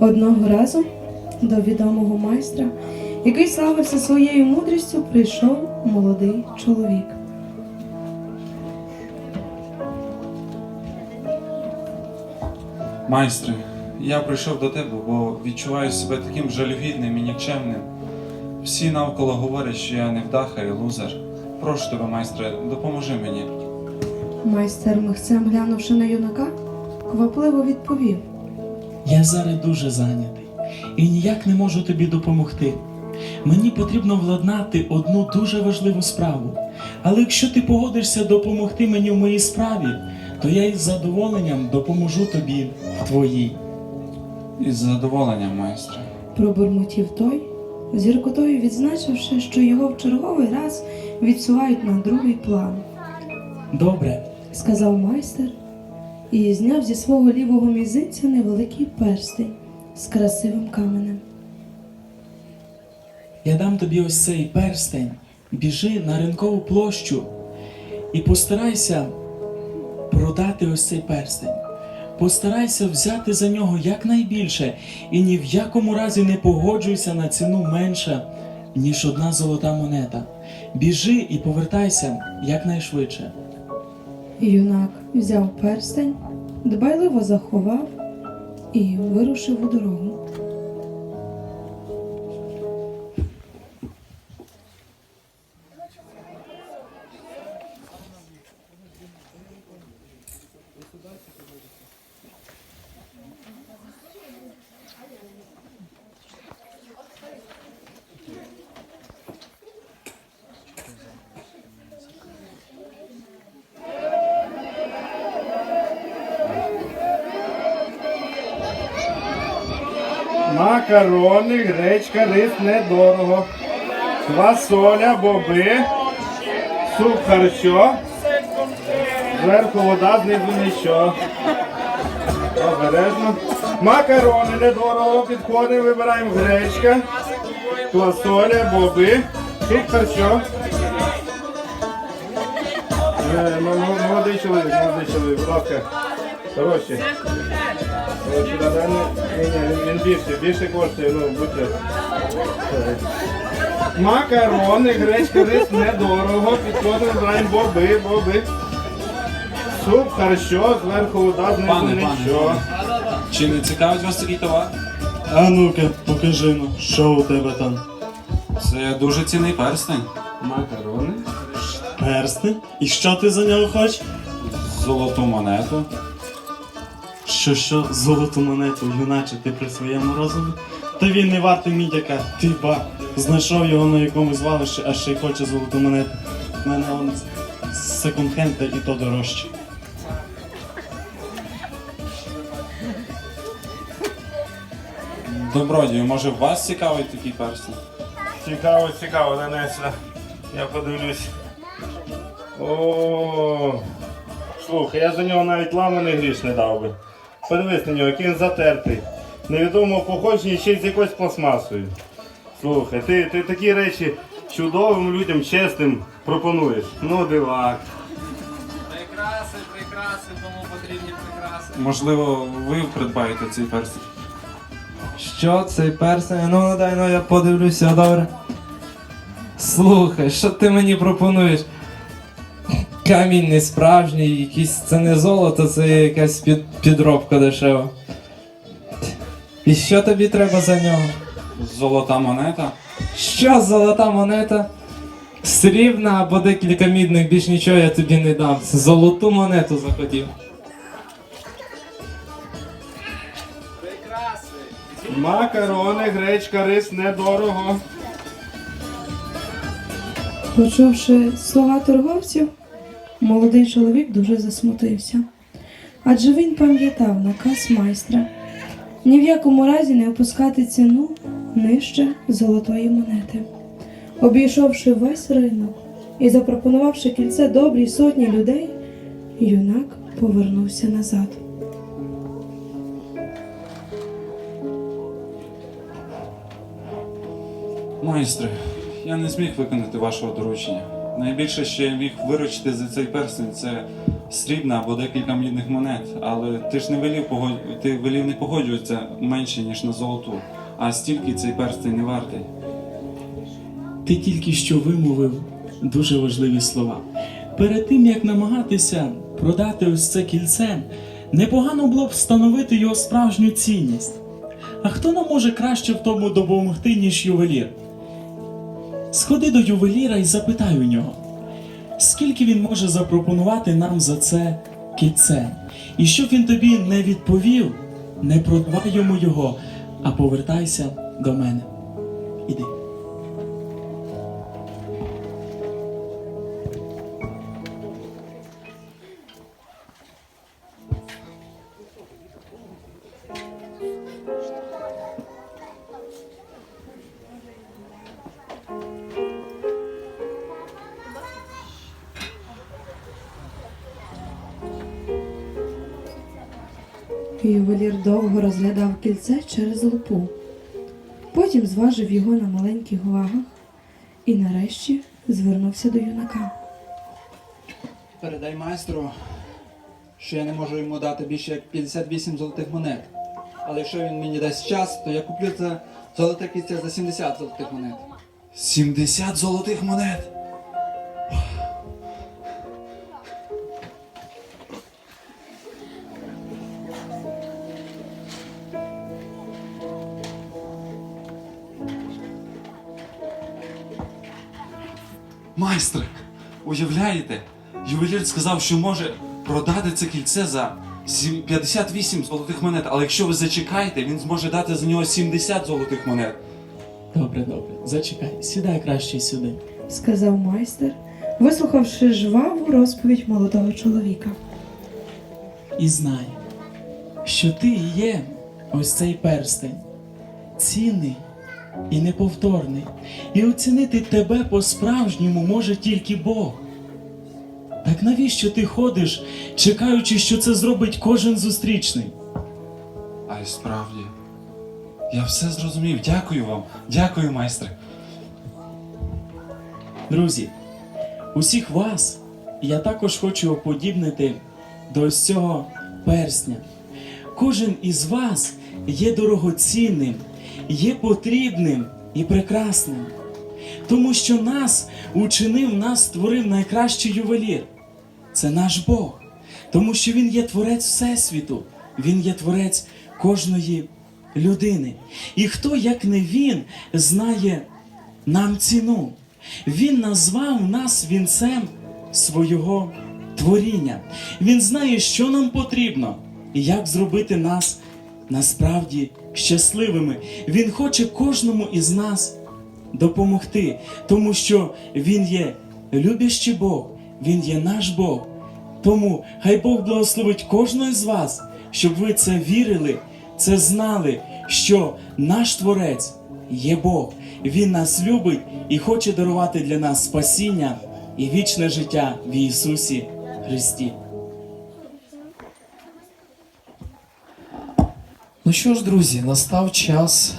Одного разу до відомого майстра, який славився своєю мудрістю, прийшов молодий чоловік. Майстре, я прийшов до тебе, бо відчуваю себе таким жалюгідним і нікчемним. Всі навколо говорять, що я невдаха і лузер. Прошу тебе, майстре, допоможи мені. Майстер михцем глянувши на юнака, квапливо відповів. Я зараз дуже зайнятий і ніяк не можу тобі допомогти. Мені потрібно владнати одну дуже важливу справу. Але якщо ти погодишся допомогти мені в моїй справі, то я із задоволенням допоможу тобі в твоїй. Із задоволенням, майстре. Пробурмотів той, з гіркотою відзначивши, що його в черговий раз відсувають на другий план. Добре, сказав майстер і зняв зі свого лівого мізинця невеликий перстень з красивим каменем. я дам тобі ось цей перстень. Біжи на ринкову площу і постарайся продати ось цей перстень. Постарайся взяти за нього якнайбільше і ні в якому разі не погоджуйся на ціну менше, ніж одна золота монета. Біжи і повертайся якнайшвидше. Юнак взяв перстень, дбайливо заховав і вирушив у дорогу. Макарони, гречка, рис недорого. Квасоля, боби, суп харчо. Зверху вода, знизу нічого. Обережно. Макарони недорого. Підходимо, вибираємо гречка, квасоля, боби, суп харчо. Е, Молодий чоловік, молодий чоловік, будь ласка. Далі. Ні, ні, він, він більше, більше коштує, ну, будьте. Макарони, гречка, рис недорого. Підходимо, браємо боби, боби. Суп, харчо, зверху вода, знизу Пане, пане, нічого. Чи не цікавить вас такий товар? А ну-ка, покажи ну, що у тебе там? Це дуже цінний перстень. Макарони. Персти? І що ти за нього хочеш? Золоту монету. Що що, золоту монету, юначе, ти при своєму розумі? Та він не вартий мідяка, ти ба. Знайшов його на якомусь звалищі, а ще й хоче золоту монету. У мене он секонд-хенд та і то дорожче. Добродію, може вас цікавить такий перстень? Цікаво, цікаво, Денеса. Я подивлюсь. О, слухай, я за нього навіть ламаний гріш не дав би. Подивись на нього, який він затертий. Невідомого походження ще й з якоюсь пластмасою. Слухай, ти, ти такі речі чудовим людям, чесним пропонуєш. Ну, дивак. Прикраси, прикраси, кому потрібні прикраси. Можливо, ви придбаєте цей перстень? Що цей персень? Ну, ну дай ну я подивлюся, добре. Слухай, що ти мені пропонуєш? Камінь не справжній, якийсь це не золото, це якась під, підробка дешева. І що тобі треба за нього? Золота монета? Що золота монета? Срібна або декілька мідних, більш нічого я тобі не дам. Золоту монету захотів. Макарони, гречка, рис недорого. Почувши слова торговців, молодий чоловік дуже засмутився. Адже він пам'ятав наказ майстра ні в якому разі не опускати ціну нижче золотої монети. Обійшовши весь ринок і запропонувавши кільце добрій сотні людей, юнак повернувся назад. Майстре, я не зміг виконати вашого доручення. Найбільше, я міг виручити за цей перстень, це срібна або декілька мідних монет, але ти ж не велів погод... ти велів не погоджуватися менше, ніж на золоту. А стільки цей перстень не вартий. Ти тільки що вимовив дуже важливі слова. Перед тим як намагатися продати ось це кільце, непогано було б встановити його справжню цінність. А хто нам може краще в тому допомогти, ніж ювелір? Сходи до ювеліра і запитай у нього, скільки він може запропонувати нам за це кільце. І щоб він тобі не відповів, не продавай йому його, а повертайся до мене. Іди. Ювелір довго розглядав кільце через лупу. Потім зважив його на маленьких вагах і нарешті звернувся до юнака. Передай майстру, що я не можу йому дати більше як 58 золотих монет. Але якщо він мені дасть час, то я куплю це золоте кільце за 70 золотих монет. 70 золотих монет! Майстре, уявляєте? Ювелір сказав, що може продати це кільце за 58 золотих монет, але якщо ви зачекаєте, він зможе дати за нього 70 золотих монет. Добре, добре, зачекай, сідай краще сюди. сказав майстер, вислухавши жваву розповідь молодого чоловіка. І знай, що ти є ось цей перстень, цінний і неповторний, і оцінити тебе по-справжньому може тільки Бог. Так навіщо ти ходиш, чекаючи, що це зробить кожен зустрічний? А й справді. Я все зрозумів. Дякую вам. Дякую, майстре. Друзі, усіх вас я також хочу оподібнити до ось цього персня. Кожен із вас є дорогоцінним, є потрібним і прекрасним, тому що нас учинив, нас створив найкращий ювелір. Це наш Бог, тому що Він є творець Всесвіту, Він є творець кожної людини. І хто, як не він, знає нам ціну. Він назвав нас вінцем свого творіння. Він знає, що нам потрібно і як зробити нас насправді щасливими. Він хоче кожному із нас допомогти, тому що Він є любящий Бог, Він є наш Бог. Тому хай Бог благословить кожного з вас, щоб ви це вірили, це знали, що наш Творець є Бог. Він нас любить і хоче дарувати для нас спасіння і вічне життя в Ісусі Христі. Ну що ж, друзі, настав час